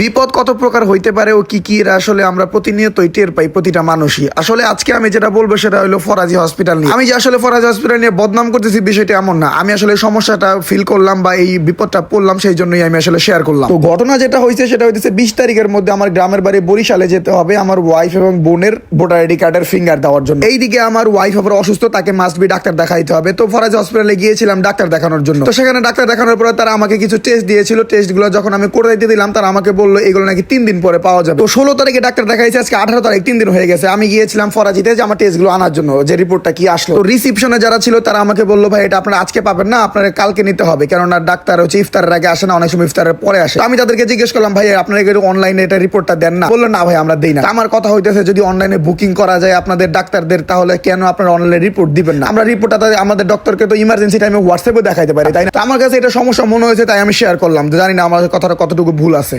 বিপদ কত প্রকার হইতে পারে ও কি কি এরা আসলে আমরা প্রতিনিয়তই টের পাই প্রতিটা মানুষই। আসলে আজকে আমি যেটা বলব সেটা হলো ফরাজি হসপিটাল নিয়ে। আমি যে আসলে ফরাজি হসপিটাল নিয়ে বদনাম করতেছি বিষয়টা এমন না। আমি আসলে সমস্যাটা ফিল করলাম বা এই বিপদটা পড়লাম সেই জন্যই আমি আসলে শেয়ার করলাম। তো ঘটনা যেটা হয়েছে সেটা হইতেছে বিশ তারিখের মধ্যে আমার গ্রামের বাড়ি বরিশালে যেতে হবে আমার ওয়াইফ এবং বোনের ভোটার আইডি কার্ডের ফিঙ্গার দেওয়ার জন্য। এইদিকে আমার ওয়াইফ আবার অসুস্থ, তাকে মাস্ট বি ডাক্তার দেখাইতে হবে। তো ফরাজি হসপিটালে গিয়েছিলাম ডাক্তার দেখানোর জন্য। তো সেখানে ডাক্তার দেখানোর পরে তারা আমাকে কিছু টেস্ট দিয়েছিল। টেস্টগুলো যখন আমি করে দিতে দিলাম, তারা আমাকে বলল, এগুলো নাকি তিন দিন পরে পাওয়া যাবে। তো ষোলো তারিখে ডাক্তার দেখাইছে, আজকে আঠারো তারিখ তিন দিন হয়ে গেছে। আমি গিয়েছিলাম ফরাজিতে যে আমার টেস্টগুলো আনার জন্য, যে রিপোর্টটা কি আসলো। তো রিসিপশনে যারা ছিল, তারা আমাকে বলল, ভাই, এটা আপনারা আজকে পাবেন না, আপনারা কালকে নিতে হবে। কেননা ডাক্তার হচ্ছে ইফতারের আগে আসে না, অনেক সময় ইফতারের পরে আসে। আমি তাদেরকে জিজ্ঞেস করলাম, ভাই, আপনারা অনলাইনে এটা রিপোর্টটা দেন না? বলল, না, ভাই, আমরা দিই না। আমার কথা হইতেছে, যদি অনলাইনে বুকিং করা যায় আপনাদের ডাক্তারদের, তাহলে কেন আপনারা অনলাইনে রিপোর্ট দিবেন না? আমরা রিপোর্টটা আমাদের ডক্টরকে তো ইমার্জেন্সি টাইমে হোয়াটসঅ্যাপে দেখাইতে পারি, তাই না? আমার কাছে এটা সমস্যা মনে হয়েছে, তাই আমি শেয়ার করলাম। জানি না, আমার কথাটা কতটুকু ভুল আছে।